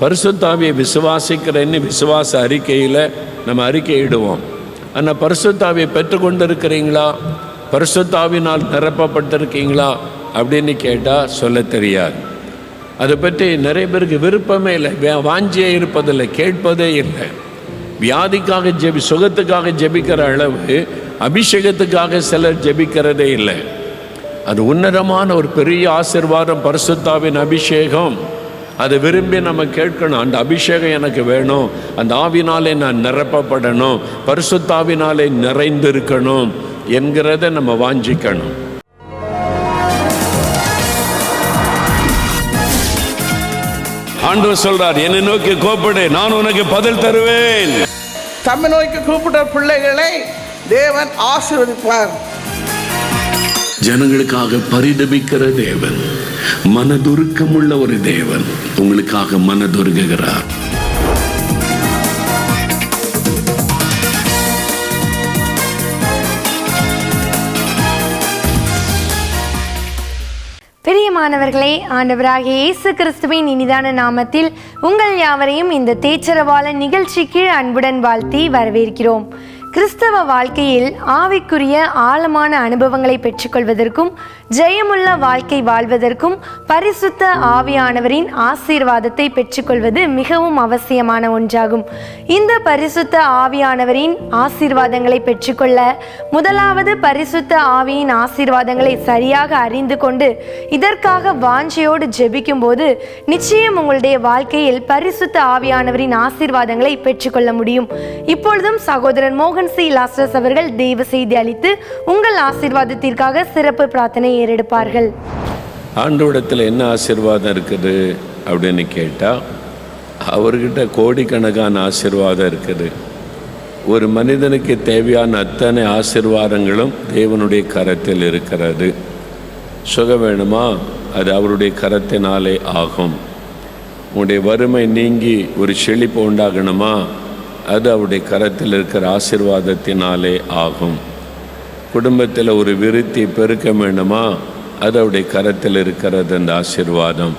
பரிசுத்தாவியை விசுவாசிக்கிறேன்னு விசுவாச அறிக்கையில் நம்ம அறிக்கையிடுவோம். ஆனால் பரிசுத்தாவியை பெற்றுக்கொண்டு இருக்கிறீங்களா பரிசுத்தாவினால் நிரப்பப்பட்டிருக்கீங்களா? அப்படின்னு கேட்டால் சொல்ல தெரியாது. அதை பற்றி நிறைய பேருக்கு விருப்பமே இல்லை. வே- வாஞ்சியே இருப்பதில்லை கேட்பதே இல்லை. வியாதிக்காக ஜெபி சுகத்துக்காக ஜெபிக்கிற அளவு அபிஷேகத்துக்காக சிலர் ஜெபிக்கிறதே இல்லை. அது உன்னதமான ஒரு பெரிய ஆசிர்வாதம் பரிசுத்தாவின் அபிஷேகம். அதை விரும்பி நம்ம கேட்கணும். அந்த அபிஷேகம் எனக்கு வேணும். அந்த ஆவினாலே நான் நிரப்பப்படணும். பரிசுத்தாவினாலே நிறைந்திருக்கணும் என்கிறத நம்ம வாஞ்சிக்கணும். ஆண்டவர் சொல்றார் என்னை நோக்கி கோப்படு நான் உனக்கு பதில் தருவேன். தம்மை நோக்கி கூப்பிட்ட பிள்ளைகளை தேவன் ஆசீர்வதிப்பார். ஜனங்களுக்காக பரிதபிக்கிற தேவன் மனதுருக்கமுள்ள ஒரு தேவன் உங்களுக்காக மனதுருகுகிறார். பிரியமானவர்களே ஆண்டவராகிய இயேசு கிறிஸ்துவின் இனிதான நாமத்தில் உங்கள் யாவரையும் இந்த தேச்சரவாள நிகழ்ச்சிக்கு அன்புடன் வாழ்த்தி வரவேற்கிறோம். கிறிஸ்தவ வாழ்க்கையில் ஆவிக்குரிய ஆழமான அனுபவங்களை பெற்றுக்கொள்வதற்கும் ஜெயமுள்ள வாழ்க்கை வாழ்வதற்கும் பரிசுத்த ஆவியானவரின் ஆசீர்வாதத்தை பெற்றுக்கொள்வது மிகவும் அவசியமான ஒன்றாகும். இந்த பரிசுத்த ஆவியானவரின் ஆசீர்வாதங்களை பெற்றுக்கொள்ள முதலாவது பரிசுத்த ஆவியின் ஆசீர்வாதங்களை சரியாக அறிந்து கொண்டு இதற்காக வாஞ்சையோடு ஜெபிக்கும் போது நிச்சயம் உங்களுடைய வாழ்க்கையில் பரிசுத்த ஆவியானவரின் ஆசீர்வாதங்களை பெற்றுக்கொள்ள முடியும். இப்பொழுதும் சகோதரன் மோகன் சி. லாஸ்டர்ஸ் அவர்கள் தெய்வ செய்தி அளித்து உங்கள் ஆசீர்வாதத்திற்காக சிறப்பு பிரார்த்தனை ஏறெடுப்பார்கள். ஆண்டோடத்தில் என்ன ஆசீர்வாதம் இருக்குது அப்படின்னு கேட்டால் அவர்கிட்ட கோடிக்கணக்கான ஆசீர்வாதம் இருக்குது. ஒரு மனிதனுக்கு தேவையான அத்தனை ஆசீர்வாதங்களும் தேவனுடைய கரத்தில் இருக்கிறது. சுகம் வேணுமா? அது அவருடைய கரத்தினாலே ஆகும். உங்களுடைய வறுமை நீங்கி ஒரு செழிப்பு உண்டாகணுமா? அது அவருடைய கரத்தில் இருக்கிற ஆசிர்வாதத்தினாலே ஆகும். குடும்பத்தில் ஒரு விருத்தி பெருக்க வேண்டுமா? அது அவருடைய கரத்தில் இருக்கிறது அந்த ஆசிர்வாதம்.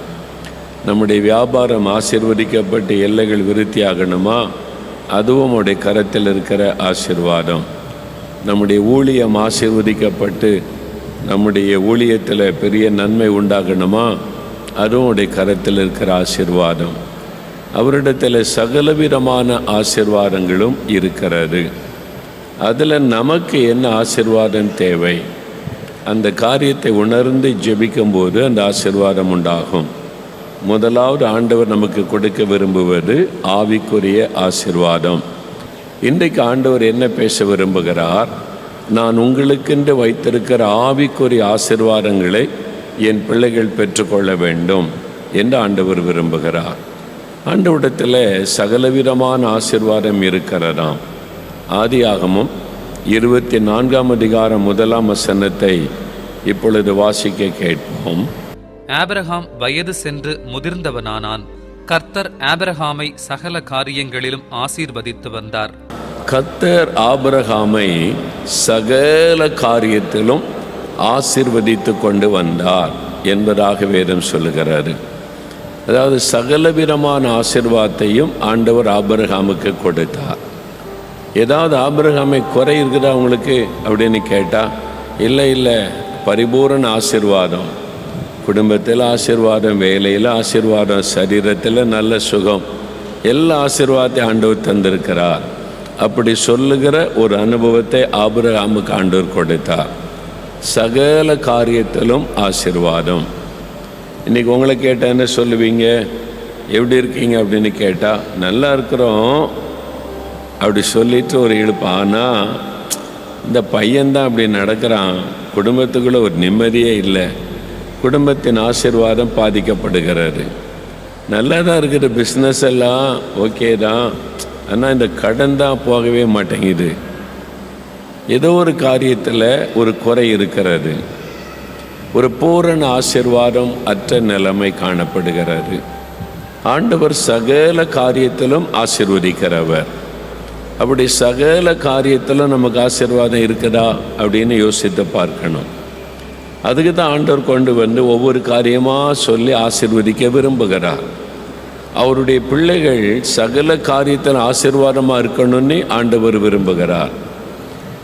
நம்முடைய வியாபாரம் ஆசீர்வதிக்கப்பட்டு எல்லைகள் விருத்தி ஆகணுமா? அதுவும் அவருடைய கரத்தில் இருக்கிற ஆசீர்வாதம். நம்முடைய ஊழியம் ஆசிர்வதிக்கப்பட்டு நம்முடைய ஊழியத்தில் பெரிய நன்மை உண்டாகணுமா? அதுவும் அவருடைய கரத்தில் இருக்கிற ஆசீர்வாதம். அவரிடத்தில் சகலவிதமான ஆசிர்வாதங்களும் இருக்கிறது. அதில் நமக்கு என்ன ஆசீர்வாதம் தேவை? அந்த காரியத்தை உணர்ந்து ஜெபிக்கும்போது அந்த ஆசீர்வாதம் உண்டாகும். முதலாவது ஆண்டவர் நமக்கு கொடுக்க விரும்புவது ஆவிக்குரிய ஆசிர்வாதம். இன்றைக்கு ஆண்டவர் என்ன பேச விரும்புகிறார்? நான் உங்களுக்கென்று வைத்திருக்கிற ஆவிக்குரிய ஆசீர்வாதங்களை என் பிள்ளைகள் பெற்றுக்கொள்ள வேண்டும் என்று ஆண்டவர் விரும்புகிறார். ஆண்டவரிடத்தில் சகலவிதமான ஆசிர்வாதம் இருக்கிறதாம். ஆதியாகமும் இருபத்தி நான்காம் அதிகாரம் முதலாம் வசனத்தை இப்பொழுது வாசிக்க கேட்போம். ஆபிரகாம் வயது சென்று முதிர்ந்தவனானான். கர்த்தர் ஆபிரகாமை சகல காரியங்களிலும் ஆசீர்வதித்து வந்தார். கத்தர் ஆபிரகாமை சகல காரியத்திலும் ஆசீர்வதித்து கொண்டு வந்தார் என்பதாக வேதம் சொல்லுகிறாரு அதாவது சகலவிதமான ஆசீர்வாதத்தையும் ஆண்டவர் ஆபிரகாமுக்கு கொடுத்தார். ஏதாவது ஆபிரகாமை குறை இருக்குதா உங்களுக்கு அப்படின்னு கேட்டால் இல்லை இல்லை பரிபூரண ஆசீர்வாதம். குடும்பத்தில் ஆசிர்வாதம் வேலையில் ஆசீர்வாதம் சரீரத்தில் நல்ல சுகம். எல்லா ஆசிர்வாதத்தையும் ஆண்டவர் தந்திருக்கிறார். அப்படி சொல்லுகிற ஒரு அனுபவத்தை ஆபிரகாமுக்கு ஆண்டவர் கொடுத்தார். சகல காரியத்திலும் ஆசீர்வாதம். இன்றைக்கி உங்களை கேட்டால் என்ன சொல்லுவீங்க? எப்படி இருக்கீங்க? அப்படின்னு கேட்டால் நல்லா இருக்கிறோம். அப்படி சொல்லிட்டு ஒரு இழுப்பு. ஆனால் இந்த பையன்தான் அப்படி நடக்கிறான். குடும்பத்துக்குள்ளே ஒரு நிம்மதியே இல்லை. குடும்பத்தின் ஆசிர்வாதம் பாதிக்கப்படுகிறாரு நல்லா தான் இருக்கிற பிஸ்னஸ் எல்லாம் ஓகே தான். ஆனால் இந்த கடன் தான் போகவே மாட்டேங்குது. ஏதோ ஒரு காரியத்தில் ஒரு குறை இருக்கிறது. ஒரு பூரண ஆசிர்வாதம் அற்ற நிலைமை காணப்படுகிறது. ஆண்டவர் சகல காரியத்திலும் ஆசிர்வதிக்கிறவர். அப்படி சகல காரியத்தில் நமக்கு ஆசீர்வாதம் இருக்குதா அப்படின்னு யோசித்து பார்க்கணும். அதுக்கு தான் ஆண்டவர் கொண்டு வந்து ஒவ்வொரு காரியமாக சொல்லி ஆசீர்வதிக்க விரும்புகிறார். அவருடைய பிள்ளைகள் சகல காரியத்தில் ஆசீர்வாதமாக இருக்கணும்னு ஆண்டவர் விரும்புகிறார்.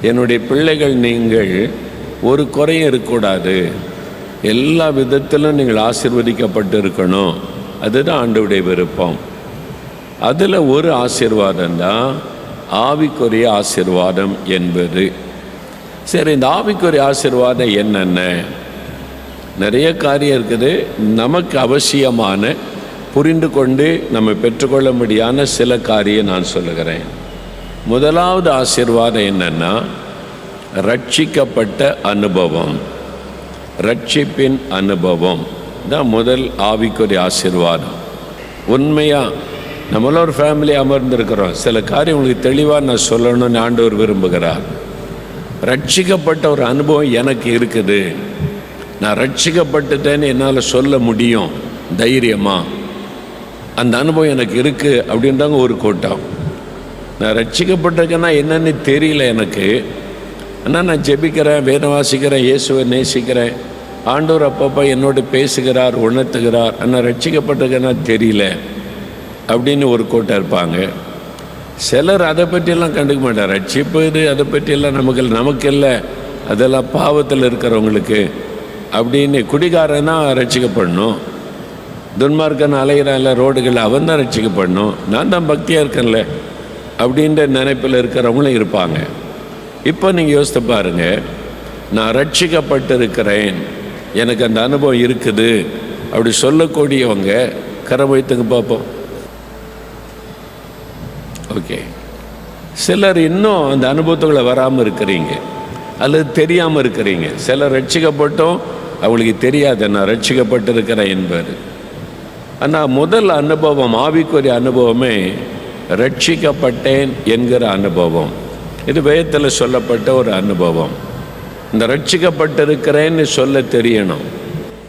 என்னுடைய பிள்ளைகள் நீங்கள் ஒரு குறையும் இருக்கக்கூடாது. எல்லா விதத்திலும் நீங்கள் ஆசிர்வதிக்கப்பட்டு இருக்கணும். அதுதான் ஆண்டவுடைய விருப்பம். அதில் ஒரு ஆசீர்வாதம் தான் ஆவிக்குரிய ஆசிர்வாதம் என்பது. சரி இந்த ஆவிக்குரிய ஆசீர்வாதம் என்னென்ன? நிறைய காரியம் இருக்குது. நமக்கு அவசியமான புரிந்து கொண்டு நம்ம பெற்றுக்கொள்ளும்படியான சில காரியம் நான் சொல்லுகிறேன். முதலாவது ஆசீர்வாதம் என்னென்னா ரட்சிக்கப்பட்ட அனுபவம். ரட்சிப்பின் அனுபவம். தான் முதல் ஆவிக்குரிய ஆசீர்வாதம். உண்மையாக நம்மளாம் ஒரு ஃபேமிலி அமர்ந்திருக்கிறோம். சில காரியம் உங்களுக்கு தெளிவாக நான் சொல்லணும்னு ஆண்டவர் விரும்புகிறார். ரட்சிக்கப்பட்ட ஒரு அனுபவம் எனக்கு இருக்குது. நான் ரட்சிக்கப்பட்டுட்டேன்னு என்னால் சொல்ல முடியும். தைரியமாக அந்த அனுபவம் எனக்கு இருக்குது அப்படின்றாங்க ஒரு கூட்டம். நான் ரட்சிக்கப்பட்டிருக்கேன்னா என்னன்னு தெரியல எனக்கு. ஆனால் நான் ஜெபிக்கிறேன் வேதம் வாசிக்கிறேன் இயேசுவை நேசிக்கிறேன். ஆண்டவர் அப்பப்போ என்னோடு பேசுகிறார் உணர்த்துகிறார். ஆனால் ரட்சிக்கப்பட்டிருக்கேன்னா தெரியல. அப்படின்னு ஒரு கூட்டம் இருப்பாங்க. சிலர் அதை பற்றியெல்லாம் கண்டுக்க மாட்டார். ரட்சிப்பது இது அதை பற்றியெல்லாம் நமக்கு நமக்கு இல்லை. அதெல்லாம் பாவத்தில் இருக்கிறவங்களுக்கு அப்படின்னு குடிகாரனா ரட்சிக்கப்படணும். துன்மார்க்கன் அலைகிறான்ல ரோடுகளில் அவன் தான் ரட்சிக்கப்படணும். நான் தான் பக்தியாக இருக்கேன்ல அப்படின்ற நினைப்பில் இருக்கிறவங்களும் இருப்பாங்க. இப்போ நீங்கள் யோசித்து பாருங்கள் நான் ரட்சிக்கப்பட்டிருக்கிறேன். எனக்கு அந்த அனுபவம் இருக்குது. அப்படி சொல்லக்கூடியவங்க கரம் வைத்துங்க பார்ப்போம். ஓகே சிலர் இன்னும் அந்த அனுபவத்துக்குள்ளே வராமல் இருக்கிறீங்க. அல்லது தெரியாமல் இருக்கிறீங்க. சிலர் ரட்சிக்கப்பட்டோம் அவங்களுக்கு தெரியாது. நான் ரட்சிக்கப்பட்டிருக்கிறேன் என்பது. ஆனால் முதல் அனுபவம் ஆவிக்குரிய அனுபவமே ரட்சிக்கப்பட்டேன் என்கிற அனுபவம். இது வேதத்தில் சொல்லப்பட்ட ஒரு அனுபவம். இந்த ரட்சிக்கப்பட்டிருக்கிறேன்னு சொல்ல தெரியணும்.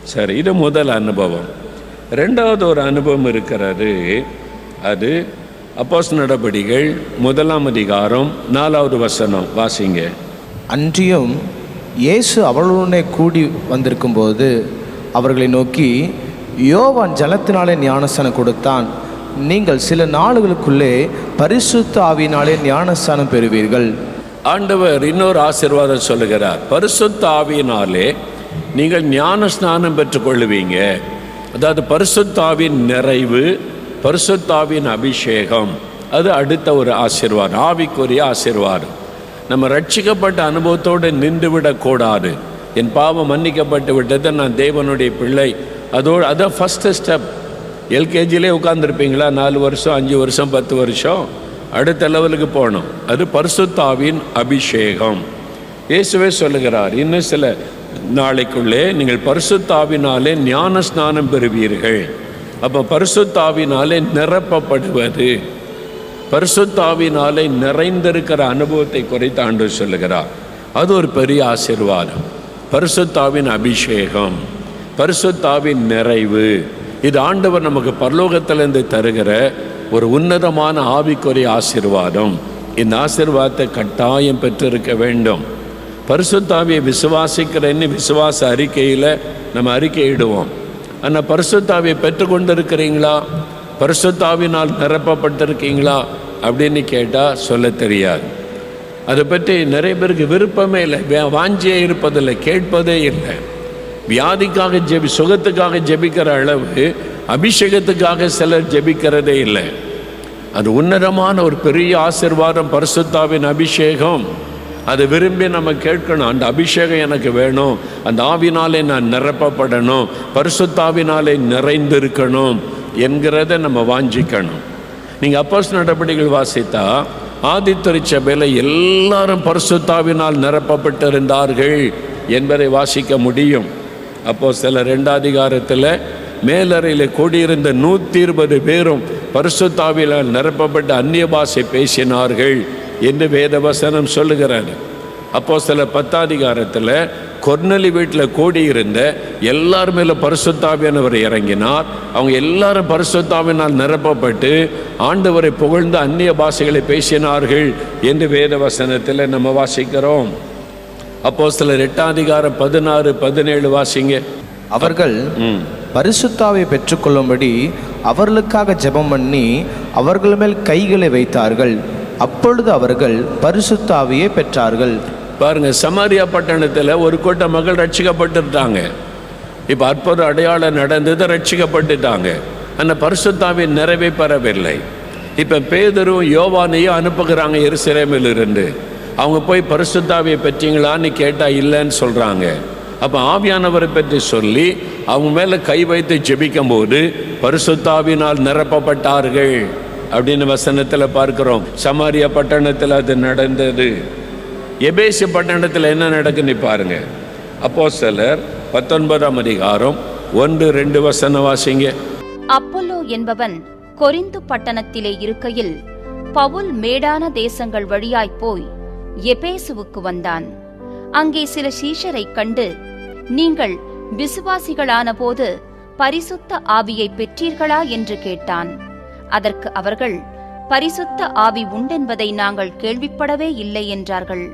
சரி இது முதல் அனுபவம். ரெண்டாவது ஒரு அனுபவம் இருக்கிறது அது அப்போஸ் நடபடிகள் முதலாம் அதிகாரம் நாலாவது வசனம். வாசிங்க. அன்றியும் இயேசு அவர்களுடனே கூடி வந்திருக்கும்போது அவர்களை நோக்கி யோவான் ஜலத்தினாலே ஞானஸ்தானம் கொடுத்தான். நீங்கள் சில நாளுகளுக்குள்ளே பரிசுத்த ஆவியினாலே ஞானஸ்தானம் பெறுவீர்கள். ஆண்டவர் இன்னொரு ஆசீர்வாதம் சொல்லுகிறார். பரிசுத்த ஆவியினாலே நீங்கள் ஞான ஸ்நானம் பெற்றுக்கொள்ளுவீங்க. அதாவது பரிசுத்தாவின் நிறைவு பரிசுத்தாவின் அபிஷேகம். அது அடுத்த ஒரு ஆசிர்வாதம். ஆவிக்குரிய ஆசிர்வாதம். நம்ம ரட்சிக்கப்பட்ட அனுபவத்தோடு நின்று விடக்கூடாது என் பாவம் மன்னிக்கப்பட்டு விட்டது. நான் தேவனுடைய பிள்ளை. அதோடு அதான் ஃபஸ்ட்டு ஸ்டெப் எல்கேஜிலே உட்காந்துருப்பீங்களா நாலு வருஷம் அஞ்சு வருஷம் பத்து வருஷம்? அடுத்த லெவலுக்கு போகணும். அது பரிசுத்தாவின் அபிஷேகம். இயேசுவே சொல்லுகிறார் இன்னும் சில நாளைக்குள்ளே நீங்கள் பரிசுத்தாவினாலே ஞான ஸ்நானம் பெறுவீர்கள். அப்போ பரிசுத்தாவினாலே நிரப்பப்படுவது. பரிசுத்தாவினாலே நிறைந்திருக்கிற அனுபவத்தை குறைத்து ஆண்டு சொல்லுகிறார். அது ஒரு பெரிய ஆசீர்வாதம். பரிசுத்தாவின் அபிஷேகம் பரிசுத்தாவின் நிறைவு. இது ஆண்டவர் நமக்கு பரலோகத்திலிருந்து தருகிற ஒரு உன்னதமான ஆவிக்குரிய ஆசீர்வாதம். இந்த ஆசிர்வாதத்தை கட்டாயம் பெற்றிருக்க வேண்டும். பரிசுத்தாவியை விசுவாசிக்கிறேன்னு விசுவாச அறிக்கையில் நம்ம அறிக்கையிடுவோம் ஆனால் பரிசுத்தாவியை பெற்றுக்கொண்டு இருக்கிறீங்களா பரிசுத்தாவினால் நிரப்பப்பட்டிருக்கீங்களா? அப்படின்னு கேட்டால் சொல்ல தெரியாது. அதை பற்றி நிறைய பேருக்கு விருப்பமே இல்லை. வாஞ்சியே இருப்பதில்லை கேட்பதே இல்லை. வியாதிக்காக ஜெபி சுகத்துக்காக ஜெபிக்கிற அளவு அபிஷேகத்துக்காக சிலர் ஜெபிக்கிறதே இல்லை. அது உன்னதமான ஒரு பெரிய ஆசீர்வாதம் பரிசுத்தாவின் அபிஷேகம். அதை விரும்பி நம்ம கேட்கணும். அந்த அபிஷேகம் எனக்கு வேணும். அந்த ஆவினாலே நான் நிரப்பப்படணும். பரிசுத்தாவினாலே நிறைந்திருக்கணும் என்கிறத நம்ம வாஞ்சிக்கணும். நீங்கள் அப்போஸ் நடவடிக்கைகள் வாசித்தா ஆதித்துறை சபையில் எல்லாரும் பரிசுத்தாவினால் நிரப்பப்பட்டிருந்தார்கள் என்பதை வாசிக்க முடியும். அப்போ சில ரெண்டாதிகாரத்தில் மேலறையில் கூடியிருந்த நூற்றி இருபது பேரும் பரிசுத்தாவினால் நிரப்பப்பட்ட அந்நிய பாஷை பேசினார்கள். என்று வேதவசனம் சொல்லுகிறார் அப்போ சில பத்தாதிகாரத்தில் கொர்னலி வீட்டில் கூடியிருந்த எல்லார் மேல பரிசுத்தாவியானவர் இறங்கினார். அவங்க எல்லாரும் பரிசுத்தாவினால் நிரப்பப்பட்டு ஆண்டவரை புகழ்ந்து அந்நிய பாஷைகளை பேசினார்கள் என்று வேத வசனத்தில் நம்ம வாசிக்கிறோம். அப்போ சில எட்டாம் அதிகாரம் பதினாறு பதினேழு வாசிங்க. அவர்கள் பரிசுத்தாவை பெற்றுக்கொள்ளும்படி அவர்களுக்காக ஜெபம் பண்ணி அவர்கள் மேல் கைகளை வைத்தார்கள். அப்பொழுது அவர்கள் பரிசுத்தாவியை பெற்றார்கள். பாருங்க சமாரியா பட்டணத்தில் ஒரு கூட்டம் மக்கள் ரட்சிக்கப்பட்டுட்டாங்க இப்போ அற்புத அடையாளம் நடந்தது ரட்சிக்கப்பட்டுட்டாங்க. அந்த பரிசுத்தாவின் நிறைவை பெறவில்லை. இப்போ பேதரும் யோவானையும் அனுப்புகிறாங்க எருசிலேமில் இருந்து அவங்க போய் பரிசுத்தாவியை பெற்றீங்களான்னு கேட்டால் இல்லைன்னு சொல்கிறாங்க அப்போ ஆவியானவரை பற்றி சொல்லி அவங்க மேலே கை வைத்து ஜெபிக்கும் போது பரிசுத்தாவினால் நிரப்பப்பட்டார்கள். அப்படின்னு வசனத்தில் பார்க்கிறோம். சமாரியா பட்டணத்தில் அது நடந்தது. எபேசு பட்டணத்தில் என்ன நடக்குன்னு பாருங்க. அப்போ சிலர் பத்தொன்பதாம் அதிகாரம் ஒன்று ரெண்டு வசனம் வாசிங்க. அப்பல்லோ என்பவன் கொரிந்து பட்டணத்திலே இருக்கையில் பவுல் மேடான தேசங்கள் வழியாய் போய் எபேசுவுக்கு வந்தான். அங்கே சில சீஷரை கண்டு நீங்கள் விசுவாசிகளான போது பரிசுத்த ஆவியை பெற்றீர்களா? என்று கேட்டான். அதற்கு அவர்கள் பரிசுத்த ஆவி உண்டென்பதை நாங்கள் கேள்விப்படவே இல்லை என்றார்கள்.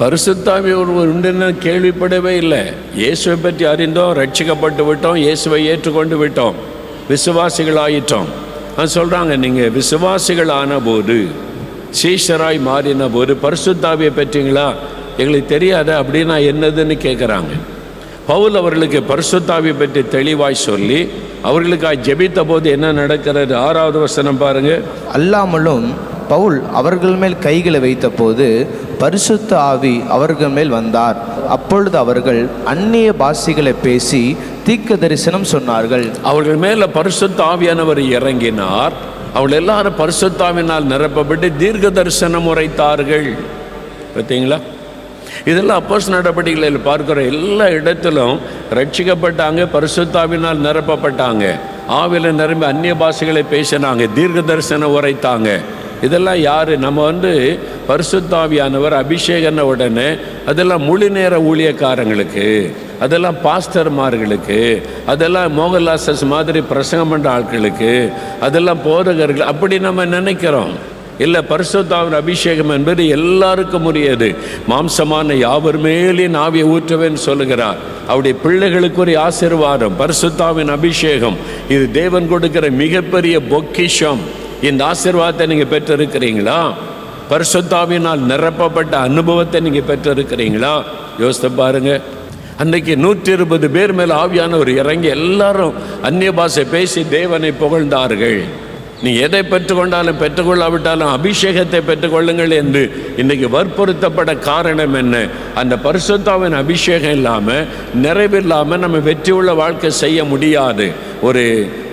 பரிசுத்தாவி ஒருவர் உண்டுன்னு கேள்விப்படவே இல்லை. இயேசுவை பற்றி அறிந்தோம் ரட்சிக்கப்பட்டு விட்டோம் இயேசுவை ஏற்றுக்கொண்டு விட்டோம் விசுவாசிகள் ஆயிட்டோம் அது சொல்கிறாங்க நீங்கள் விசுவாசிகள் ஆன போது சீஷராய் மாறின போது பரிசுத்தாவியை பெற்றீங்களா? எங்களுக்கு தெரியாத? அப்படின்னா என்னதுன்னு கேட்குறாங்க பவுல் அவர்களுக்கு பரிசுத்தாவியை பற்றி தெளிவாய் சொல்லி அவர்களுக்காக ஜெபித்த போது என்ன நடக்கிறது? ஆறாவது வசனம் பாருங்க. அல்லாமலும் பவுல் அவர்கள் மேல் கைகளை வைத்தபோது பரிசுத்த ஆவி அவர்கள் மேல் வந்தார். அப்பொழுது அவர்கள் அந்நிய பாஷைகளை பேசி தீர்க்க தரிசனம் சொன்னார்கள். அவர்கள் மேல பரிசுத்த ஆவியானவர் இறங்கினார். அவள் எல்லாரும் பரிசுத்தாவினால் நிரப்பப்பட்டு தீர்க்க தரிசனம் உரைத்தார்கள். பார்த்தீங்களா? இதெல்லாம் அப்போஸ் நடவடிக்கைகளில் பார்க்குற எல்லா இடத்திலும் ரட்சிக்கப்பட்டாங்க பரிசுத்தாவினால் நிரப்பப்பட்டாங்க. ஆவில நிரம்பி அந்நிய பாஷைகளை பேசினாங்க தீர்க்க தரிசனம் உரைத்தாங்க. இதெல்லாம் யார்? நம்ம வந்து பரிசுத்தாவியானவர் அபிஷேகன உடனே அதெல்லாம் முழு நேர ஊழியக்காரங்களுக்கு அதெல்லாம் பாஸ்டர்மார்களுக்கு அதெல்லாம் மோகன்லாசஸ் மாதிரி பிரசங்கம் பண்ணுற ஆட்களுக்கு அதெல்லாம் போதகர்கள் அப்படி நம்ம நினைக்கிறோம். இல்லை பரிசுத்தாவின் அபிஷேகம் என்பது எல்லாருக்கும் உரியது. மாம்சமான யாவர் மேலேயும் ஆவியை ஊற்றுவேன் சொல்லுகிறார். அவருடைய பிள்ளைகளுக்கு ஒரு ஆசீர்வாதம் பரிசுத்தாவின் அபிஷேகம். இது தேவன் கொடுக்கிற மிகப்பெரிய பொக்கிஷம். இந்த ஆசீர்வாதத்தை நீங்கள் பெற்றிருக்கிறீங்களா? பரிசுத்தாவினால் நிரப்பப்பட்ட அனுபவத்தை நீங்கள் பெற்றிருக்கிறீங்களா? யோசித்து பாருங்க. அன்னைக்கு நூற்றி இருபது பேர் மேல் ஆவியானவர் இறங்கி எல்லாரும் அந்நிய பாஷை பேசி தேவனை புகழ்ந்தார்கள். நீ எதை பெற்றுக்கொண்டாலும் பெற்றுக்கொள்ளாவிட்டாலும் அபிஷேகத்தை பெற்றுக்கொள்ளுங்கள் என்று இன்னைக்கு வற்புறுத்தப்பட காரணம் என்ன? அந்த பரிசுத்தாவின் அபிஷேகம் இல்லாமல் நிறைவில்லாமல் நம்ம வெற்றி உள்ள வாழ்க்கை செய்ய முடியாது. ஒரு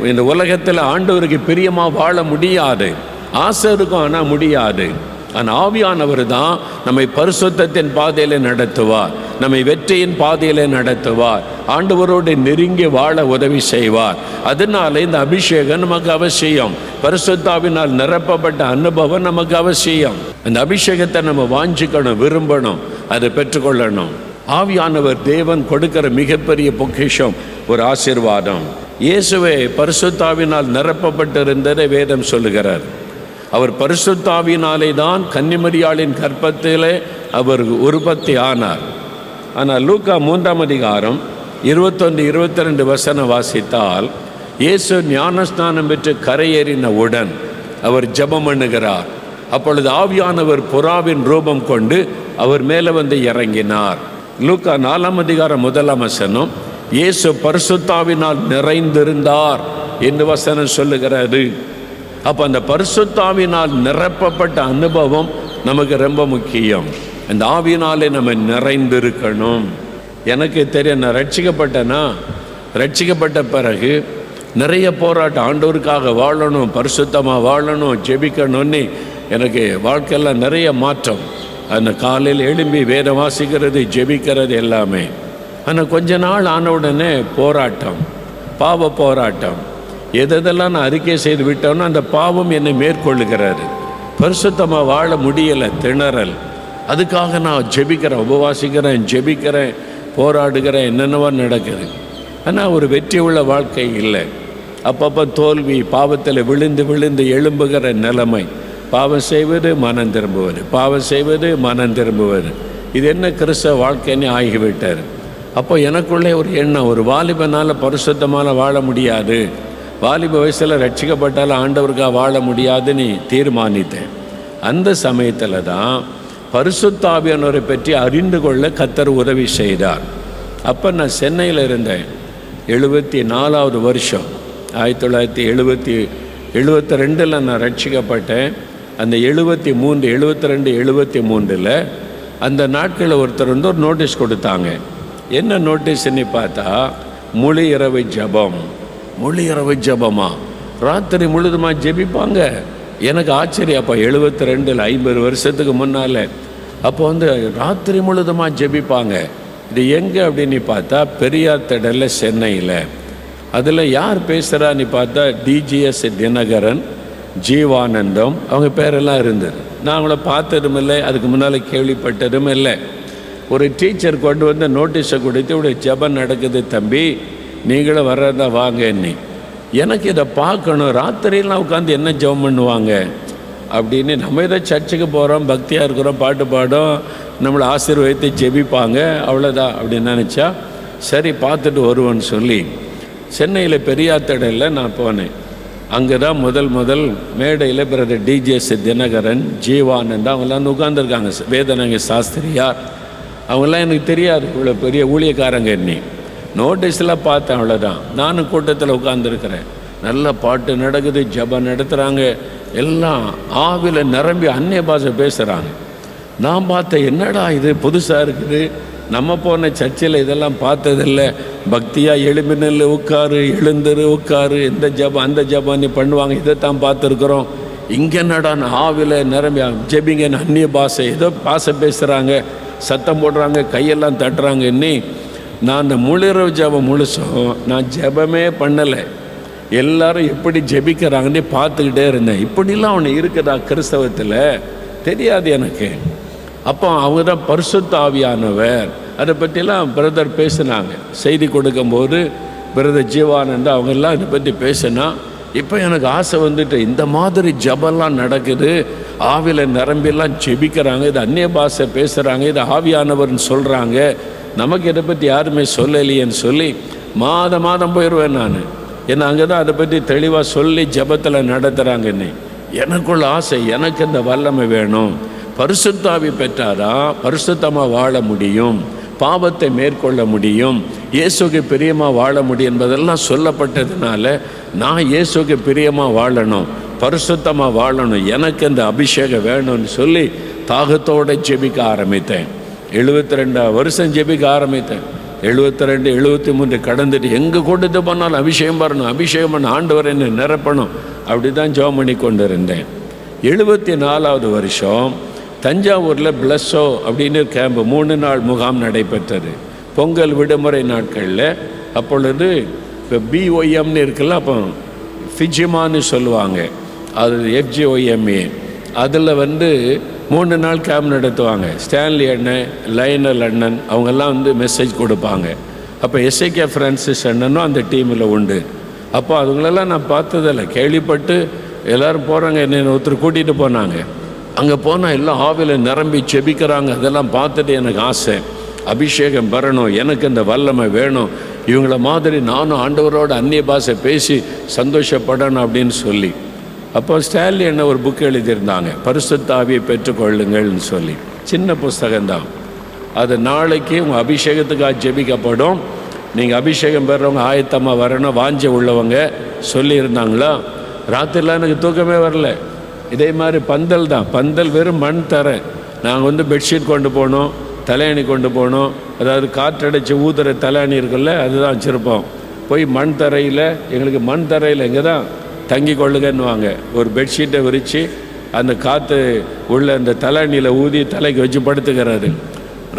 இந்த உலகத்தில் ஆண்டவருக்கு பிரியமாக வாழ முடியாது. ஆசை இருக்கும் ஆனால் முடியாது. அந்த ஆவியானவர் தான் நம்மை பரிசுத்தத்தின் பாதையில் நடத்துவார் நம்மை வெற்றியின் பாதையில் நடத்துவார் ஆண்டவரோடு நெருங்கி வாழ உதவி செய்வார். அதனால இந்த அபிஷேகம் நமக்கு அவசியம். பரிசுத்தாவினால் நிரப்பப்பட்ட அனுபவம் நமக்கு அவசியம். அந்த அபிஷேகத்தை நம்ம வாஞ்சிக்கணும் விரும்பணும் அதை பெற்றுக்கொள்ளணும். ஆவியானவர் தேவன் கொடுக்கிற மிகப்பெரிய பொக்கிஷம் ஒரு ஆசீர்வாதம். இயேசுவை பரிசுத்தாவினால் நிரப்பப்பட்டிருந்ததை வேதம் சொல்லுகிறார். அவர் பரிசுத்தாவினாலே தான் கன்னிமரியாளின் கற்பத்திலே அவர் உற்பத்தி ஆனார். ஆனால் லூக்கா மூன்றாம் அதிகாரம் இருபத்தொன்று இருபத்தி ரெண்டு வசனம் வாசித்தால் இயேசு ஞானஸ்நானம் பெற்று கரையேறினவுடன் அவர் ஜெபம் பண்ணுகிறார். அப்பொழுது ஆவியானவர் புறாவின் ரூபம் கொண்டு அவர் மேலே வந்து இறங்கினார். லூக்கா நாலாம் அதிகாரம் முதலாம் வசனம் இயேசு பரிசுத்தாவினால் நிறைந்திருந்தார் என்று வசனம் சொல்லுகிறது. அப்போ அந்த பரிசுத்தாவினால் நிரப்பப்பட்ட அனுபவம் நமக்கு ரொம்ப முக்கியம். அந்த ஆவியினாலே நம்ம நிறைந்திருக்கணும். எனக்கு தெரியும் நான் ரட்சிக்கப்பட்டேன்னா ரட்சிக்கப்பட்ட பிறகு நிறைய போராட்டம் ஆண்டோருக்காக வாழணும் பரிசுத்தமாக வாழணும் ஜெபிக்கணும்னு எனக்கு வாழ்க்கையில் நிறைய மாற்றம். அந்த காலையில் எழும்பி வேற வாசிக்கிறது ஜெபிக்கிறது எல்லாமே. ஆனால் கொஞ்ச நாள் ஆன உடனே போராட்டம் பாவ போராட்டம். எதெல்லாம் நான் அறிக்கை செய்து விட்டோனோ அந்த பாவம் என்னை மேற்கொள்ளுகிறாரு. பரிசுத்தமாக வாழ முடியலை திணறல். அதுக்காக நான் ஜெபிக்கிறேன் உபவாசிக்கிறேன் ஜெபிக்கிறேன் போராடுகிறேன் என்னென்னவோ நடக்குது. ஆனால் ஒரு வெற்றி உள்ள வாழ்க்கை இல்லை. அப்பப்போ தோல்வி பாவத்தில் விழுந்து விழுந்து எழும்புகிற நிலைமை. பாவம் செய்வது மனம் திரும்புவது. பாவம் செய்வது மனம் திரும்புவது. இது என்ன கிறிஸ்தவ வாழ்க்கைன்னு ஆகிவிட்டார் அப்போ எனக்குள்ளே ஒரு எண்ணம் ஒரு வாலிபனால் பரிசுத்தமான வாழ முடியாது. வாலிப வயசில் ரட்சிக்கப்பட்டால் ஆண்டவருக்காக வாழ முடியாதுன்னு தீர்மானித்தேன். அந்த சமயத்தில் தான் பரிசுத்தாபியானவரை பற்றி அறிந்து கொள்ள கத்தர் உதவி செய்தார். அப்போ நான் சென்னையில் இருந்தேன். எழுபத்தி நாலாவது வருஷம். ஆயிரத்தி தொள்ளாயிரத்தி எழுபத்தி எழுபத்தி ரெண்டில் நான் ரட்சிக்கப்பட்டேன். அந்த எழுபத்தி மூன்று எழுபத்தி ரெண்டு எழுபத்தி மூன்றில் அந்த நாட்களில் ஒருத்தர் வந்து ஒரு நோட்டீஸ் கொடுத்தாங்க. என்ன நோட்டீஸ்ன்னு பார்த்தா முழு இரவு ஜபம். முழு இரவு ஜபமா? ராத்திரி முழுதுமா ஜெபிப்பாங்க. எனக்கு ஆச்சரியம் அப்போ எழுபத்தி ரெண்டில் ஐம்பது வருஷத்துக்கு முன்னால். அப்போ வந்து ராத்திரி முழுதுமா ஜெபிப்பாங்க. இது எங்கே அப்படின்னு பார்த்தா பெரியார் திடலில் சென்னையில். அதில் யார் பேசுகிறான்னு பார்த்தா டிஜிஎஸ் தினகரன் ஜீவானந்தம் அவங்க பேரெல்லாம் இருந்தது. நான் அவங்கள பார்த்ததும் இல்லை அதுக்கு முன்னால் கேள்விப்பட்டதும் இல்லை. ஒரு டீச்சர் கொண்டு வந்து நோட்டீஸை கொடுத்து ஒரு ஜெபம் நடக்குது தம்பி. நீங்களும் வர்றதா வாங்கன்னு எனக்கு இதை பார்க்கணும். ராத்திரியெல்லாம் உட்காந்து என்ன ஜெபம் பண்ணுவாங்க? அப்படின்னு நம்ம ஏதோ சர்ச்சுக்கு போகிறோம் பக்தியாக இருக்கிறோம் பாட்டு பாடும் நம்மளை ஆசீர்வதித்து ஜெபிப்பாங்க. அவ்வளோதான் அப்படின்னு நினச்சா சரி பார்த்துட்டு வருவோன்னு சொல்லி சென்னையில் பெரியார் தடையில் நான் போனேன். அங்கே தான் முதல் முதல் மேடையில் பிரதர் டிஜிஎஸ் தினகரன் ஜீவானந்த் அவங்கெல்லாம் உட்காந்துருக்காங்க வேதனங்க சாஸ்திரியார். அவங்களாம் எனக்கு தெரியாது. இவ்வளோ பெரிய ஊழியக்காரங்க என்னி. நோட்டீஸில் பார்த்தேன் அவ்வளோதான் நானும் கூட்டத்தில் உட்காந்துருக்கிறேன் நல்ல பாட்டு நடக்குது ஜபம் நடத்துகிறாங்க எல்லாம் ஆவில நிரம்பி அந்நிய பாஷை பேசுகிறாங்க நான் பார்த்தேன் என்னடா இது புதுசாக இருக்குது? நம்ம போன சர்ச்சில் இதெல்லாம் பார்த்ததில்ல. பக்தியாக எழும்பி நெல் உட்காரு எழுந்துரு உட்காரு. இந்த ஜபம் அந்த ஜபம் நீ பண்ணுவாங்க இதைத்தான் பார்த்துருக்குறோம். இங்கே என்னடா ஆவில நிரம்பி ஜெபிங்க அந்நிய பாஷை. ஏதோ பாஷை பேசுகிறாங்க சத்தம் போடுறாங்க கையெல்லாம் தட்டுறாங்க. இன்னி நான் அந்த முழுரவு ஜபம் முழுசும் நான் ஜெபமே பண்ணலை. எல்லாரும் எப்படி ஜெபிக்கிறாங்கன்னு பார்த்துக்கிட்டே இருந்தேன். இப்படிலாம் அவனை இருக்குதா கிறிஸ்தவத்தில்? தெரியாது எனக்கு. அப்போ அவங்க தான் பரிசுத்தாவியானவர். அதை பற்றிலாம் பிரதர் பேசினாங்க. செய்தி கொடுக்கும்போது பிரதர் ஜீவானந்தா அவங்கெல்லாம் இதை பற்றி பேசினா இப்போ எனக்கு ஆசை வந்துட்டு இந்த மாதிரி ஜபம்லாம் நடக்குது. ஆவில நிரம்பிலாம் ஜெபிக்கிறாங்க. இது அந்நிய பாஷை பேசுகிறாங்க இது ஆவியானவர்னு சொல்கிறாங்க நமக்கு இதை பற்றி யாருமே சொல்லலையேன்னு சொல்லி மாதம் மாதம் போயிடுவேன் நான். ஏன்னா அங்கே தான் அதை பற்றி தெளிவாக சொல்லி ஜபத்தில் நடத்துகிறாங்கன்னு எனக்குள்ள ஆசை எனக்கு இந்த வல்லமை வேணும். பரிசுத்தாவி பெற்றாதான் பரிசுத்தமாக வாழ முடியும். பாவத்தை மேற்கொள்ள முடியும். இயேசுக்கு பிரியமாக வாழ முடியும் என்பதெல்லாம் சொல்லப்பட்டதுனால நான் இயேசுக்கு பிரியமாக வாழணும். பரிசுத்தமாக வாழணும். எனக்கு இந்த அபிஷேகம் வேணும்னு சொல்லி தாகத்தோடு ஜெபிக்க ஆரம்பித்தேன். எழுபத்தி ரெண்டாம் வருஷம் ஜெபிக்க ஆரம்பித்தேன். எழுபத்தி ரெண்டு எழுபத்தி மூன்று கடந்துட்டு எங்கே கொண்டுட்டு போனாலும் அபிஷேகம் பண்ணணும் அபிஷேகம் பண்ண ஆண்டவர் என்னை நிரப்பணும். அப்படி தான் ஜோம் பண்ணி கொண்டு இருந்தேன் எழுபத்தி நாலாவது வருஷம் தஞ்சாவூரில் பிளஸ்ஸோ அப்படின்னு கேம்பு மூணு நாள் முகாம் நடைபெற்றது. பொங்கல் விடுமுறை நாட்களில் அப்பொழுது இப்போ பிஒய்எம்னு இருக்குல்ல அப்போ ஃபிஜிமான்னு சொல்லுவாங்க. அது எஃப்ஜிஒய்எம்ஏ அதில் வந்து மூணு நாள் கேம்ப் நடத்துவாங்க. ஸ்டான்லி அண்ணன் லைனல் அண்ணன் அவங்கெல்லாம் வந்து மெசேஜ் கொடுப்பாங்க. அப்போ எஸ்ஐகே ஃப்ரான்சிஸ் அண்ணனும் அந்த டீமில் உண்டு. அப்போ அதுங்களெல்லாம் நான் பார்த்ததில்ல. கேள்விப்பட்டு எல்லோரும் போகிறாங்க என்னை ஒருத்தர் கூட்டிகிட்டு போனாங்க. அங்கே போனால் எல்லாம் ஆவியில் நிரம்பி செபிக்கிறாங்க. அதெல்லாம் பார்த்துட்டு எனக்கு ஆசை. அபிஷேகம் பெறணும் எனக்கு இந்த வல்லமை வேணும். இவங்கள மாதிரி நானும் ஆண்டவரோட அந்நிய பாஷை பேசி சந்தோஷப்படணும் அப்படின்னு சொல்லி. அப்போ ஸ்டான்லி என்ன ஒரு புக் எழுதியிருந்தாங்க? பரிசுத்தாவியை பெற்றுக்கொள்ளுங்கள்னு சொல்லி. சின்ன புஸ்தகம்தான். அது நாளைக்கு உங்கள் அபிஷேகத்துக்காக ஜெபிக்கப்படும். நீங்கள் அபிஷேகம் பெறவங்க ஆயத்தமாக வரணும் வாஞ்ச உள்ளவங்க சொல்லியிருந்தாங்களா? ராத்திரிலாம் எனக்கு தூக்கமே வரல. இதே மாதிரி பந்தல் தான் பந்தல் வெறும் மண் தர. நாங்கள் வந்து பெட்ஷீட் கொண்டு போனோம் தலையணி கொண்டு போனோம். அதாவது காற்றடைச்சி ஊதுற தலையணி இருக்குல்ல அதுதான் வச்சுருப்போம். போய் மண் தரையில் எங்களுக்கு மண் தரையில் இங்கே தான் தங்கி கொள்ளுங்கன்னுவாங்க ஒரு பெட்ஷீட்டை விரித்து அந்த காற்று உள்ள அந்த தலையணியில் ஊதி தலைக்கு வச்சு படுத்துக்கிறாரு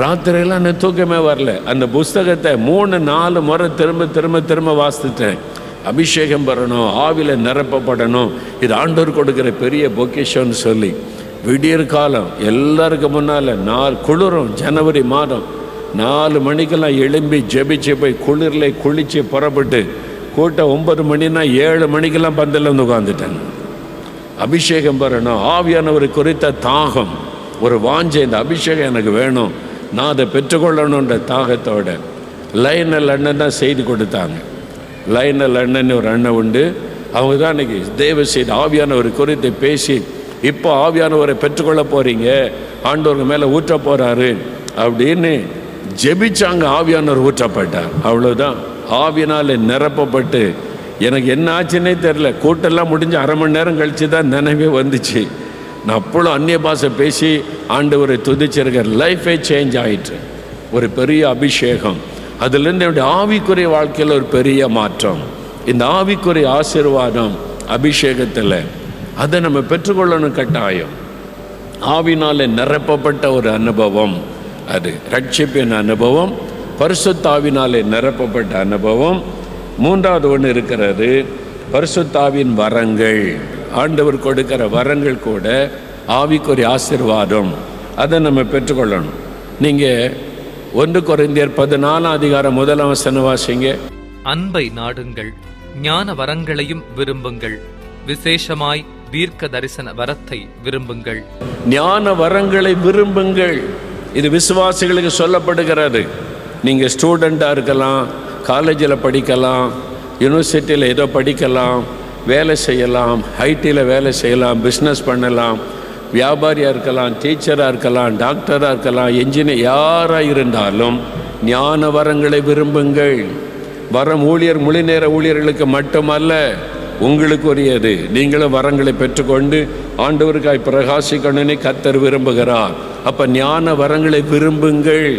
ராத்திரியெல்லாம் நான் தூக்கமே வரல. அந்த புஸ்தகத்தை மூணு நாலு முறை திரும்ப திரும்ப திரும்ப வாசித்துட்டேன் அபிஷேகம் பெறணும் ஆவில நிரப்பப்படணும். இது ஆண்டோர் கொடுக்குற பெரிய பொக்கேஷன் சொல்லி. விடியற் காலம் எல்லாருக்கும் முன்னால் நாலு குளிரும் ஜனவரி மாதம். நாலு மணிக்கெல்லாம் எழும்பி ஜெபிச்சு போய் குளிரில் குளித்து புறப்பட்டு கூட்டம் ஒன்பது மணினா ஏழு மணிக்கெல்லாம் பந்தல்ல வந்து உட்காந்துட்டேன் அபிஷேகம் பெறணும் ஆவியானவர் குறித்த தாகம் ஒரு வாஞ்சை இந்த அபிஷேகம் எனக்கு வேணும் நான் அதை பெற்றுக்கொள்ளணுன்ற தாகத்தோட லைனல் அண்ணன் தான் செய்தி கொடுத்தாங்க. லைனல் அண்ணன் ஒரு அண்ணன் உண்டு. அவங்க தான் இன்னைக்கு தேவ செய்தி ஆவியானவர் குறித்து பேசி இப்போ ஆவியானவரை பெற்றுக்கொள்ள போகிறீங்க ஆண்டவருங்க மேலே ஊற்ற போகிறாரு அப்படின்னு ஜெபிச்சாங்க ஆவியானவர் ஊற்றப்பட்டார். அவ்வளோதான் ஆவினால் நிரப்பப்பட்டு எனக்கு என்ன ஆச்சுன்னே தெரில கூட்டெல்லாம் முடிஞ்சு அரை மணி நேரம் கழிச்சு தான் நினைவே வந்துச்சு. நான் அப்பளும் அந்நிய பாஷை பேசி ஆண்டவரை துதிச்சிருக்கிற லைஃபே சேஞ்ச் ஆயிட்டு ஒரு பெரிய அபிஷேகம். அதுலேருந்து என்னுடைய ஆவிக்குரிய வாழ்க்கையில் ஒரு பெரிய மாற்றம். இந்த ஆவிக்குரிய ஆசீர்வாதம் அபிஷேகத்தில் அதை நம்ம பெற்றுக்கொள்ளணும் கட்டாயம். ஆவினாலே நிரப்பப்பட்ட ஒரு அனுபவம் அது. ரட்சிப்பின் அனுபவம் பரிசுத்தாவினாலே நிரப்பப்பட்ட அனுபவம். மூன்றாவது ஒன்று இருக்கிறது பரிசுத்தாவின் வரங்கள். ஆண்டவர் கொடுக்கிற வரங்கள் கூட ஆவிக்குரிய ஆசீர்வாதம். அதை நம்ம பெற்றுக்கொள்ளணும். நீங்கள் ஒன்று குறைந்தியர் பதினாலாம் அதிகாரம் முதலாம் வசனம் வாசிங்க. அன்பை நாடுங்கள் ஞான வரங்களையும் விரும்புங்கள். விசேஷமாய் தீர்க்க தரிசன வரத்தை விரும்புங்கள். ஞான வரங்களை விரும்புங்கள். இது விசுவாசிகளுக்கு சொல்லப்படுகிறது. நீங்கள் ஸ்டூடெண்ட்டாக இருக்கலாம் காலேஜில் படிக்கலாம் யூனிவர்சிட்டியில் ஏதோ படிக்கலாம் வேலை செய்யலாம் ஐடியில் வேலை செய்யலாம் பிஸ்னஸ் பண்ணலாம் வியாபாரியாக இருக்கலாம் டீச்சராக இருக்கலாம் டாக்டராக இருக்கலாம் என்ஜினியர் யாராக இருந்தாலும் ஞான வரங்களை விரும்புங்கள். வரம் ஊழியர் முழு நேர ஊழியர்களுக்கு மட்டுமல்ல உங்களுக்கு உரியது நீங்களும் வரங்களை பெற்றுக்கொண்டு ஆண்டவருக்காய் பிரகாசிக்கணும்னு கத்தர் விரும்புகிறார். அப்போ ஞான வரங்களை விரும்புங்கள்.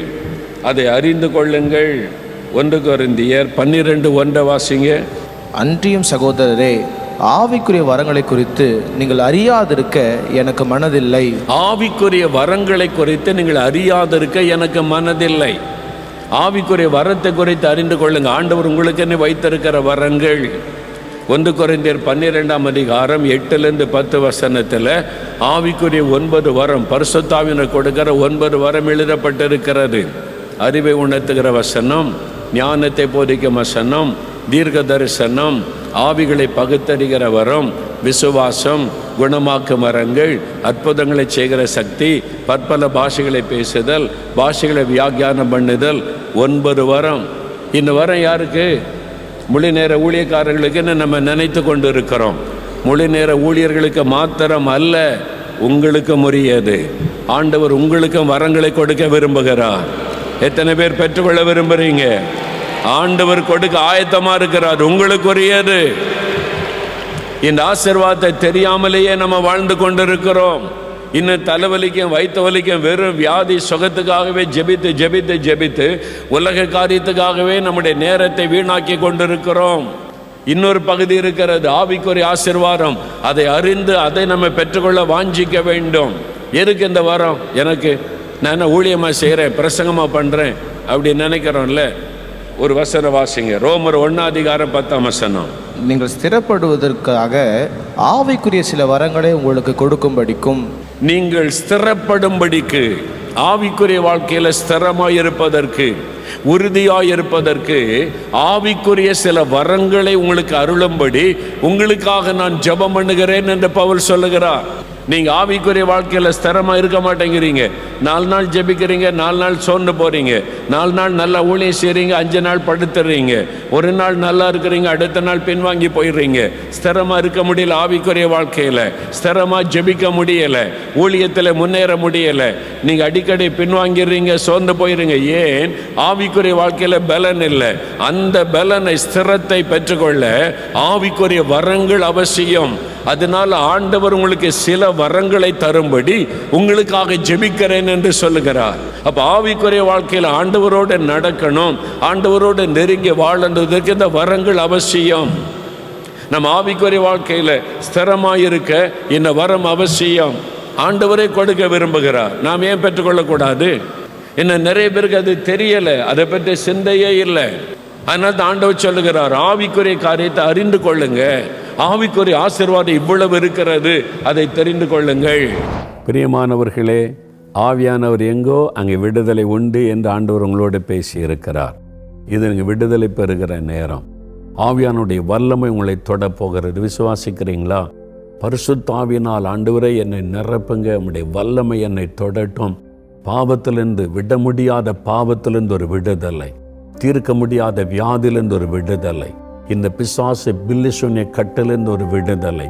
அதை அறிந்து கொள்ளுங்கள். ஒன்று கொரிந்தியர் பன்னிரெண்டு ஒன்றை வாசிங்க. அன்றியும் சகோதரரே ஆவிக்குரிய வரங்களை குறித்து நீங்கள் அறியாதிருக்க எனக்கு மனதில்லை. ஆவிக்குரிய வரங்களை குறித்து நீங்கள் அறியாதிருக்க எனக்கு மனதில்லை. ஆவிக்குரிய வரத்தை குறித்து அறிந்து கொள்ளுங்க ஆண்டவர் உங்களுக்கு வைத்திருக்கிற வரங்கள். ஒன்று குறைந்தர் பன்னிரெண்டாம் அதிகாரம் எட்டுலேருந்து பத்து வசனத்தில் ஆவிக்குரிய ஒன்பது வரம் பரிசுத்தாவினர் கொடுக்கிற ஒன்பது வரம் எழுதப்பட்டிருக்கிறது. அறிவை உணர்த்துகிற வசனம் ஞானத்தை போதிக்கும் வசனம் தீர்க்க தரிசனம் ஆவிகளை பகுத்தறிகிற வரம் விசுவாசம் குணமாக்கும் வரங்கள் அற்புதங்களை செய்கிற சக்தி பற்பல பாஷைகளை பேசுதல் பாஷைகளை வியாக்கியானம் பண்ணுதல் ஒன்பது வரம். இந்த வரம் யாருக்கு? மொழி நேர ஊழியக்காரர்களுக்குன்னு நம்ம நினைத்து கொண்டு இருக்கிறோம் மொழி நேர ஊழியர்களுக்கு மாத்திரம் அல்ல உங்களுக்கும் உரியது. ஆண்டவர் உங்களுக்கும் வரங்களை கொடுக்க விரும்புகிறார். எத்தனை பேர் பெற்றுக்கொள்ள விரும்புகிறீங்க ஆண்டவர் கொடுக்க ஆயத்தமாக இருக்கிறார் உங்களுக்குரியது. இந்த ஆசிர்வாதத்தை தெரியாமலேயே நம்ம வாழ்ந்து கொண்டிருக்கிறோம். இன்னும் தலைவலிக்கும் வயிற்று வலிக்கும் வெறும் வியாதி சுகத்துக்காகவே ஜெபித்து ஜெபித்து ஜெபித்து உலக காரியத்துக்காகவே நம்முடைய நேரத்தை வீணாக்கி கொண்டிருக்கிறோம். இன்னொரு பகுதி இருக்கிறது ஆவிக்குரிய ஆசீர்வாதம். அதை அறிந்து அதை நம்ம பெற்றுக்கொள்ள வாஞ்சிக்க வேண்டும். எதுக்கு இந்த வரம்? எனக்கு நான் என்ன ஊழியமாக செய்கிறேன் பிரசங்கமாக பண்ணுறேன் அப்படி நினைக்கிறோம்ல. ஒரு வசன வாசிங்க ரோமர் ஒன்னாதிகாரம் பத்தாம் வசனம். நீங்கள் ஸ்திரப்படுவதற்காக ஆவிக்குரிய சில வரங்களை உங்களுக்கு கொடுக்கும்படிக்கும். நீங்கள் ஸ்திரப்படும்படிக்கு ஆவிக்குரிய வாழ்க்கையில் ஸ்திரமாய் இருப்பதற்கு உறுதியாய் இருப்பதற்கு ஆவிக்குரிய சில வரங்களை உங்களுக்கு அருளும்படி உங்களுக்காக நான் ஜெபம் பண்ணுகிறேன் என்று பவுல் சொல்லுகிறார். நீங்கள் ஆவிக்குரிய வாழ்க்கையில் ஸ்திரமாக இருக்க மாட்டேங்கிறீங்க. நாலு நாள் ஜெபிக்கிறீங்க நாலு நாள் சோர்ந்து போகிறீங்க நாலு நாள் நல்லா ஊழியம் செய்கிறீங்க அஞ்சு நாள் படுத்துறீங்க. ஒரு நாள் நல்லா இருக்கிறீங்க அடுத்த நாள் பின்வாங்கி போயிடுறீங்க. ஸ்திரமாக இருக்க முடியல ஆவிக்குரிய வாழ்க்கையில். ஸ்திரமாக ஜெபிக்க முடியலை. ஊழியத்தில் முன்னேற முடியலை. நீங்கள் அடிக்கடி பின்வாங்கிடுறீங்க சோர்ந்து போயிடுறீங்க ஏன்? ஆவிக்குரிய வாழ்க்கையில் பலன் இல்லை. அந்த பலனை ஸ்திரத்தை பெற்றுக்கொள்ள ஆவிக்குரிய வரங்கள் அவசியம். அதனால ஆண்டவர் உங்களுக்கு சில வரங்களை தரும்படி உங்களுக்காக ஜெபிக்கிறேன் என்று சொல்லுகிறார். அப்போ ஆவிக்குரிய வாழ்க்கையில் ஆண்டவரோடு நடக்கணும் ஆண்டவரோடு நெருங்கி வாழன்றதுக்கு இந்த வரங்கள் அவசியம். நம்ம ஆவிக்குரிய வாழ்க்கையில் ஸ்திரமாக இருக்க இந்த வரம் அவசியம். ஆண்டவரே கொடுக்க விரும்புகிறார். நாம் ஏன் பெற்றுக்கொள்ளக்கூடாது? என்ன நிறைய பேருக்கு அது தெரியலை அதை பற்றி சிந்தையே இல்லை. அதனால் தான் ஆண்டவர் சொல்லுகிறார் ஆவிக்குரிய காரியத்தை அறிந்து கொள்ளுங்க. ஆவிக்குரிய ஆசீர்வாதம் இவ்வளவு இருக்கிறது. அதை தெரிந்து கொள்ளுங்கள். பிரியமானவர்களே ஆவியானவர் எங்கோ அங்கே விடுதலை உண்டு என்று ஆண்டவர் உங்களோடு பேசி இருக்கிறார் இது நீங்கள் விடுதலை பெறுகிற நேரம். ஆவியானுடைய வல்லமை உங்களை தொட போகிறது. விசுவாசிக்கிறீங்களா? பரிசுத்தாவினால் ஆண்டவரே என்னை நிரப்புங்க. உங்களுடைய வல்லமை என்னை தொடட்டும். பாவத்திலிருந்து விட முடியாத பாவத்திலிருந்து ஒரு விடுதலை. தீர்க்க முடியாத வியாதியிலிருந்து ஒரு விடுதலை. இந்த பிசாசு பில்லிசுனிய கட்டிலிருந்து ஒரு விடுதலை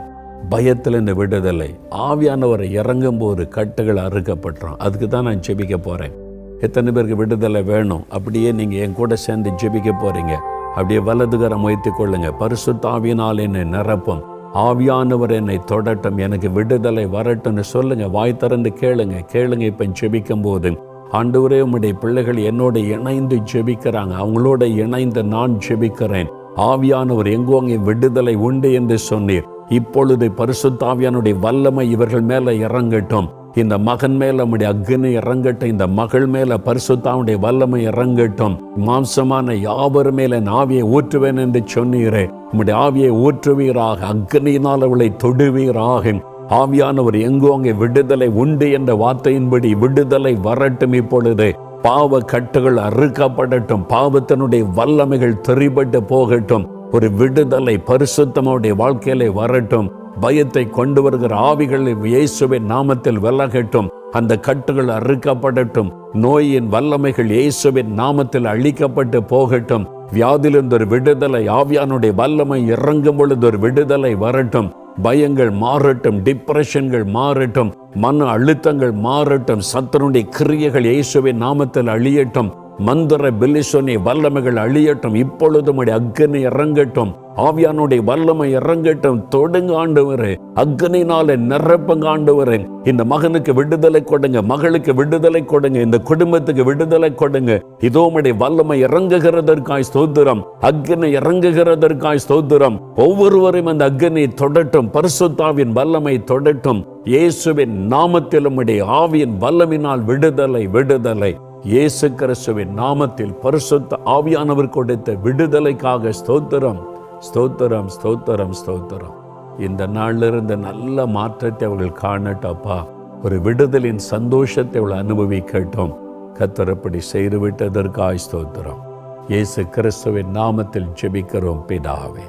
பயத்திலிருந்து விடுதலை. ஆவியானவர் இறங்கும் போது கட்டுகள் அறுக்கப்பட்டுரும். அதுக்கு தான் நான் ஜெபிக்க போகிறேன் எத்தனை பேருக்கு விடுதலை வேணும்? அப்படியே நீங்கள் என் கூட சேர்ந்து ஜெபிக்க போகிறீங்க அப்படியே வலதுகரம் வைத்துக் கொள்ளுங்க. பரிசுத்தாவியினால் என்னை நிரப்பும். ஆவியானவர் என்னை தொடட்டும். எனக்கு விடுதலை வரட்டும்னு சொல்லுங்க. வாய் திறந்து கேளுங்க. கேளுங்க இப்போ ஜெபிக்கும் போது ஆண்டவரே உம்முடைய பிள்ளைகள் என்னோட இணைந்து ஜெபிக்கிறாங்க. அவங்களோட இணைந்து நான் ஜெபிக்கிறேன். ஆவியானவர் எங்கோ அங்கே விடுதலை உண்டு என்று சொன்னீர். இப்பொழுது பரிசுத்தாவியானுடைய வல்லமை இவர்கள் மேல இறங்கட்டும். இந்த மகன் மேல நம்முடைய அக்னி இறங்கட்டும். இந்த மகள் மேல பரிசுத்தாவுடைய வல்லமை இறங்கட்டும். மாம்சமான யாவர் மேல என் ஆவியை ஊற்றுவேன் என்று சொன்னீரே. உம்முடைய ஆவியை ஊற்றுவீராக. அக்னியினால் அவளை தொடுவீராக. ஆவியானவர் எங்கோ அங்கே விடுதலை உண்டு என்ற வார்த்தையின்படி விடுதலை வரட்டும் இப்பொழுது. பாவ கட்டுகள் அறுக்கப்படட்டும் பாவத்தினுடைய வல்லமைகள் தெரிபட்டு போகட்டும் ஒரு விடுதலை பரிசுத்தமுடைய வாழ்க்கையிலே வரட்டும் பயத்தை கொண்டு வருகிற ஆவிகள் இயேசுவின் நாமத்தில் விலகட்டும் அந்த கட்டுகள் அறுக்கப்படட்டும் நோயின் வல்லமைகள் இயேசுவின் நாமத்தில் அழிக்கப்பட்டு போகட்டும் வியாதிலிருந்து ஒரு விடுதலை ஆவியானுடைய வல்லமை இறங்கும் பொழுது ஒரு விடுதலை வரட்டும். பயங்கள் மாறட்டும் டிப்ரெஷன்கள் மாறட்டும் மன அழுத்தங்கள் மாறட்டும். சத்தனுடைய கிரியைகள் இயேசுவின் நாமத்தில் அழியட்டும். மந்திர பெலிசோனி வல்லமைகள் அழியட்டும் இப்பொழுது உடைய அக்னி இறங்கட்டும். ஆவியானுடைய வல்லமை இறங்கட்டும். தொடுங்க ஆண்டவரே அக்னினால நிரப்பங்க ஆண்டவரே. இந்த மகனுக்கு விடுதலை கொடுங்க மகளுக்கு விடுதலை கொடுங்க இந்த குடும்பத்துக்கு விடுதலை கொடுங்க. இதோ உடைய வல்லமை இறங்குகிறதற்காய் ஸ்தோத்திரம். அக்னி இறங்குகிறதற்காய் ஸ்தோத்திரம். ஒவ்வொருவரையும் அந்த அக்னி தொடட்டும் பரிசுத்தாவின் வல்லமை தொடட்டும். இயேசுவின் நாமத்திலும் உடைய ஆவியின் வல்லமினால் விடுதலை விடுதலை. இயேசு கிறிஸ்துவின் நாமத்தில் பரிசுத்த ஆவியானவர் கொடுத்த விடுதலைக்காக ஸ்தோத்திரம். ஸ்தோத்திரம் ஸ்தோத்திரம் ஸ்தோத்திரம். இந்த நாளிலிருந்து நல்ல மாற்றத்தை அவர்கள் காணட்டப்பா. ஒரு விடுதலின் சந்தோஷத்தை அவள் அனுபவிக்கட்டும். கத்தரப்படி செய்து விட்டதற்காய் ஸ்தோத்திரம். இயேசு கிறிஸ்துவின் நாமத்தில் ஜெபிக்கிறோம் பிதாவே.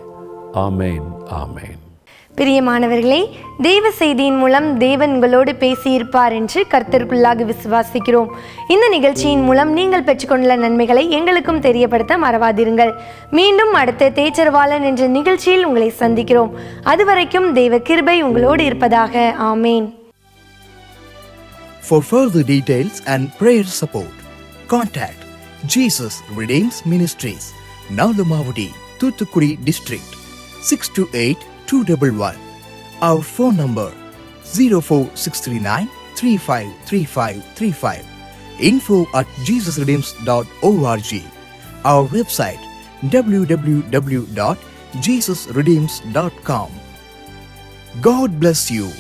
ஆமேன் ஆமேன். பிரியமானவர்களே தெய்வ செய்தியின் மூலம் தேவன் உங்களோடு பேசியிருப்பார் என்று கர்த்தருக்குள்ளாக விசுவாசிக்கிறோம். இந்த நிகழ்ச்சியின் மூலம் நீங்கள் பெற்றுக்கொண்டுள்ள நன்மைகளை எங்களுக்கும் தெரியப்படுத்த மறவாதிருங்கள். மீண்டும் அடுத்த தேச்சரவாளன் என்ற நிகழ்ச்சியில் உங்களை சந்திக்கிறோம். அதுவரைக்கும் தெய்வ கிருபை உங்களோடு இருப்பதாக. ஆமேன். For further details and prayer support, contact Jesus Redeems Ministries, Nalamavadi, Thuthukudi District, 628-211. Our phone number 04639 353535. Info at jesusredeems.org. Our website www.jesusredeems.com. God bless you.